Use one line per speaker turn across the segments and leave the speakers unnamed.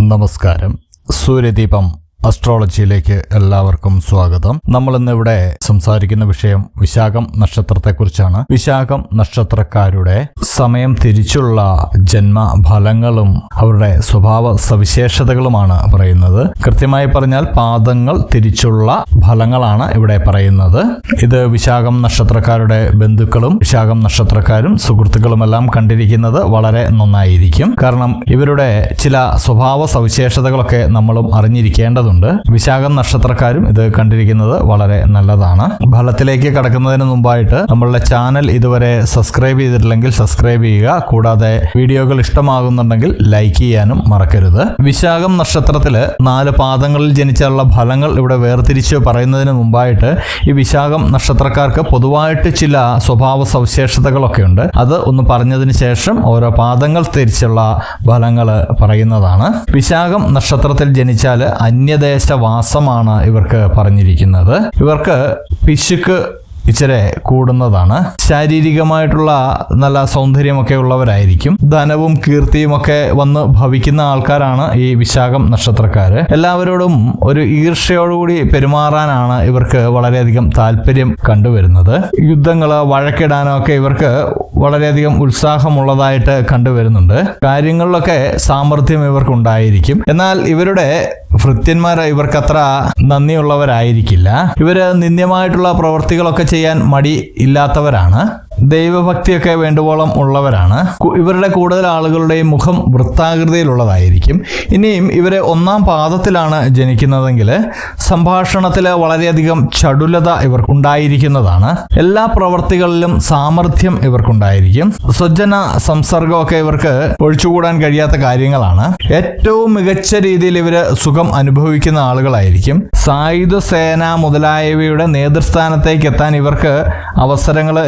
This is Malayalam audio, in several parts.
നമസ്കാരം. സൂര്യദീപം അസ്ട്രോളജിയിലേക്ക് എല്ലാവർക്കും സ്വാഗതം. നമ്മൾ ഇന്ന് ഇവിടെ സംസാരിക്കുന്ന വിഷയം വിശാഖം നക്ഷത്രത്തെക്കുറിച്ചാണ്. വിശാഖം നക്ഷത്രക്കാരുടെ സമയം തിരിച്ചുള്ള ജന്മ ഫലങ്ങളും അവരുടെ സ്വഭാവ സവിശേഷതകളുമാണ് പറയുന്നത്. കൃത്യമായി പറഞ്ഞാൽ പാദങ്ങൾ തിരിച്ചുള്ള ഫലങ്ങളാണ് ഇവിടെ പറയുന്നത്. ഇത് വിശാഖം നക്ഷത്രക്കാരുടെ ബന്ധുക്കളും വിശാഖം നക്ഷത്രക്കാരും സുഹൃത്തുക്കളുമെല്ലാം കണ്ടിരിക്കുന്നത് വളരെ നന്നായിരിക്കും. കാരണം ഇവരുടെ ചില സ്വഭാവ സവിശേഷതകളൊക്കെ നമ്മളും അറിഞ്ഞിരിക്കേണ്ടതുണ്ട് വിശാഖം നക്ഷത്രക്കാരും ഇത് കണ്ടിരിക്കുന്നത് വളരെ നല്ലതാണ്. ഫലത്തിലേക്ക് കടക്കുന്നതിന് മുമ്പായിട്ട് നമ്മളുടെ ചാനൽ ഇതുവരെ സബ്സ്ക്രൈബ് ചെയ്തിട്ടില്ലെങ്കിൽ സബ്സ്ക്രൈബ് ചെയ്യുക. കൂടാതെ വീഡിയോകൾ ഇഷ്ടമാകുന്നുണ്ടെങ്കിൽ ലൈക്ക് ചെയ്യാനും മറക്കരുത്. വിശാഖം നക്ഷത്രത്തിൽ നാല് പാദങ്ങളിൽ ജനിച്ചുള്ള ഫലങ്ങൾ ഇവിടെ വേർതിരിച്ച് പറയുന്നതിന് മുമ്പായിട്ട് ഈ വിശാഖം നക്ഷത്രക്കാർക്ക് പൊതുവായിട്ട് ചില സ്വഭാവ സവിശേഷതകളൊക്കെ ഉണ്ട്. അത് ഒന്ന് പറഞ്ഞതിന് ശേഷം ഓരോ പാദങ്ങൾ തിരിച്ചുള്ള ഫലങ്ങൾ പറയുന്നതാണ്. വിശാഖം നക്ഷത്രത്തിൽ ജനിച്ചാൽ അന്യദേശവാസമാണ് ഇവർക്ക് പറഞ്ഞിരിക്കുന്നത്. ഇവർക്ക് പിശുക്ക് ഇച്ചിരി കൂടുന്നതാണ്. ശാരീരികമായിട്ടുള്ള നല്ല സൗന്ദര്യമൊക്കെ ഉള്ളവരായിരിക്കും. ധനവും കീർത്തിയും ഒക്കെ വന്ന് ഭവിക്കുന്ന ആൾക്കാരാണ് ഈ വിശാഖം നക്ഷത്രക്കാർ എല്ലാവരോടും ഒരു ഈർഷയോടുകൂടി പെരുമാറാനാണ് ഇവർക്ക് വളരെയധികം താല്പര്യം കണ്ടുവരുന്നത്. യുദ്ധങ്ങൾ വഴക്കിടാനോ ഒക്കെ ഇവർക്ക് വളരെയധികം ഉത്സാഹമുള്ളതായിട്ട് കണ്ടുവരുന്നുണ്ട്. കാര്യങ്ങളിലൊക്കെ സാമർഥ്യം ഇവർക്കുണ്ടായിരിക്കും. എന്നാൽ ഇവരുടെ ഭൃത്യന്മാർ ഇവർക്കത്ര നന്ദിയുള്ളവരായിരിക്കില്ല. ഇവർ നിന്ദ്യമായിട്ടുള്ള പ്രവൃത്തികളൊക്കെ ചെയ്യാൻ മടി ഇല്ലാത്തവരാണ്. ദൈവഭക്തിയൊക്കെ വേണ്ടുവോളം ഉള്ളവരാണ്. ഇവരുടെ കൂടുതൽ ആളുകളുടെയും മുഖം വൃത്താകൃതിയിലുള്ളതായിരിക്കും. ഇനിയും ഇവരെ ഒന്നാം പാദത്തിലാണ് ജനിക്കുന്നതെങ്കിൽ സംഭാഷണത്തിൽ വളരെയധികം ചടുലത ഇവർക്കുണ്ടായിരിക്കുന്നതാണ്. എല്ലാ പ്രവർത്തികളിലും സാമർഥ്യം ഇവർക്കുണ്ടായിരിക്കും. സ്വജന സംസർഗമൊക്കെ ഇവർക്ക് ഒഴിച്ചുകൂടാൻ കഴിയാത്ത കാര്യങ്ങളാണ്. ഏറ്റവും മികച്ച രീതിയിൽ ഇവർ സുഖം അനുഭവിക്കുന്ന ആളുകളായിരിക്കും. സായുധ സേന മുതലായവയുടെ നേതൃസ്ഥാനത്തേക്ക് എത്താൻ ഇവർക്ക് അവസരങ്ങൾ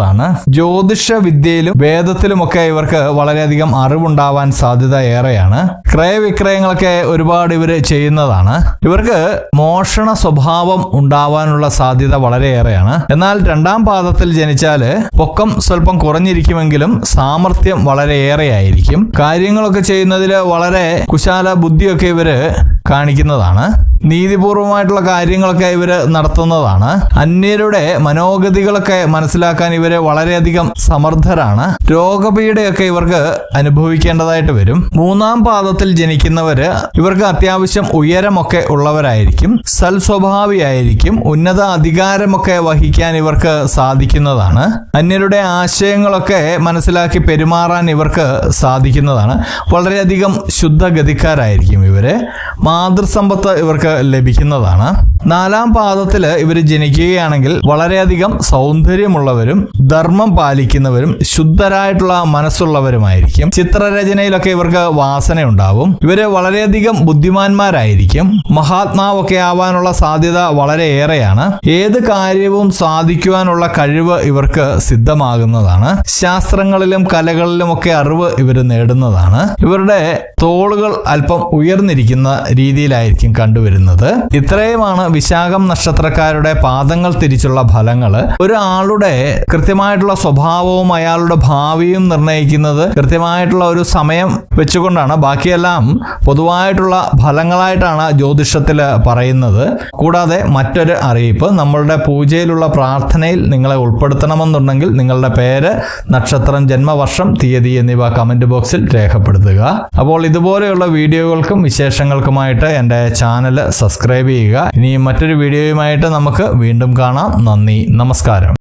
ലഭിക്കുന്നതാണ് ജ്യോതിഷ വിദ്യയിലും വേദത്തിലുമൊക്കെ ഇവർക്ക് വളരെയധികം അറിവുണ്ടാവാൻ സാധ്യത ഏറെയാണ്. ക്രയവിക്രയങ്ങളൊക്കെ ഒരുപാട് ഇവർ ചെയ്യുന്നതാണ്. ഇവർക്ക് മോഷണ സ്വഭാവം ഉണ്ടാവാനുള്ള സാധ്യത വളരെയേറെയാണ് എന്നാൽ രണ്ടാം പാദത്തിൽ ജനിച്ചാൽ പൊക്കം സ്വല്പം കുറഞ്ഞിരിക്കുമെങ്കിലും സാമർഥ്യം വളരെയേറെയായിരിക്കും കാര്യങ്ങളൊക്കെ ചെയ്യുന്നതിൽ വളരെ കുശാല ബുദ്ധിയൊക്കെ ഇവർ കാണിക്കുന്നതാണ്. നീതിപൂർവമായിട്ടുള്ള കാര്യങ്ങളൊക്കെ ഇവർ നടത്തുന്നതാണ്. അന്യരുടെ മനോഗതികളൊക്കെ മനസ്സിലാക്കാൻ ഇവർ വളരെയധികം സമർത്ഥരാണ്. രോഗപീഠയൊക്കെ ഇവർക്ക് അനുഭവിക്കേണ്ടതായിട്ട് വരും. മൂന്നാം പാദത്തിൽ ജനിക്കുന്നവര് ഇവർക്ക് അത്യാവശ്യം ഉയരമൊക്കെ ഉള്ളവരായിരിക്കും. സൽസ്വഭാവിയായിരിക്കും. ഉന്നത അധികാരമൊക്കെ വഹിക്കാൻ ഇവർക്ക് സാധിക്കുന്നതാണ്. അന്യരുടെ ആശയങ്ങളൊക്കെ മനസ്സിലാക്കി പെരുമാറാൻ ഇവർക്ക് സാധിക്കുന്നതാണ്. വളരെയധികം ശുദ്ധഗതിക്കാരായിരിക്കും ഇവർ. മാതൃസമ്പത്ത് ഇവർക്ക് ലഭിക്കുന്നതാണ്. നാലാം പാദത്തിൽ ഇവർ ജനിക്കുകയാണെങ്കിൽ വളരെയധികം സൗന്ദര്യമുള്ളവരും ധർമ്മം പാലിക്കുന്നവരും ശുദ്ധരായിട്ടുള്ള മനസ്സുള്ളവരുമായിരിക്കും. ചിത്രരചനയിലൊക്കെ ഇവർക്ക് വാസനയുണ്ടാവും. ഇവർ വളരെയധികം ബുദ്ധിമാന്മാരായിരിക്കും. മഹാത്മാവൊക്കെ ആവാനുള്ള സാധ്യത വളരെയേറെയാണ് ഏത് കാര്യവും സാധിക്കുവാനുള്ള കഴിവ് ഇവർക്ക് സിദ്ധമാകുന്നതാണ്. ശാസ്ത്രങ്ങളിലും കലകളിലും ഒക്കെ അറിവ് ഇവർ നേടുന്നതാണ്. ഇവരുടെ തോളുകൾ അല്പം ഉയർന്നിരിക്കുന്ന രീതിയിലായിരിക്കും കണ്ടുവരുന്നത്. ഇത്രയുമാണ് വിശാഖം നക്ഷത്രക്കാരുടെ പാദങ്ങൾ തിരിച്ചുള്ള ഫലങ്ങൾ. ഒരാളുടെ കൃത്യമായിട്ടുള്ള സ്വഭാവവും അയാളുടെ ഭാവിയും നിർണയിക്കുന്നത് കൃത്യമായിട്ടുള്ള ഒരു സമയം വെച്ചുകൊണ്ടാണ്. ബാക്കിയെല്ലാം പൊതുവായിട്ടുള്ള ഫലങ്ങളായിട്ടാണ് ജ്യോതിഷത്തിൽ പറയുന്നത്. കൂടാതെ മറ്റൊരു അറിയിപ്പ് നമ്മളുടെ പൂജയിലുള്ള പ്രാർത്ഥനയിൽ നിങ്ങളെ ഉൾപ്പെടുത്തണമെന്നുണ്ടെങ്കിൽ നിങ്ങളുടെ പേര് നക്ഷത്രം ജന്മവർഷം തീയതി എന്നിവ കമന്റ് ബോക്സിൽ രേഖപ്പെടുത്തുക. അപ്പോൾ ഇതുപോലെയുള്ള വീഡിയോകൾക്കും വിശേഷങ്ങൾക്കുമായിട്ട് എന്റെ ചാനൽ സബ്സ്ക്രൈബ് ചെയ്യുക. ഇനി മറ്റൊരു വീഡിയോയുമായിട്ട് നമുക്ക് വീണ്ടും കാണാം. നന്ദി. നമസ്കാരം.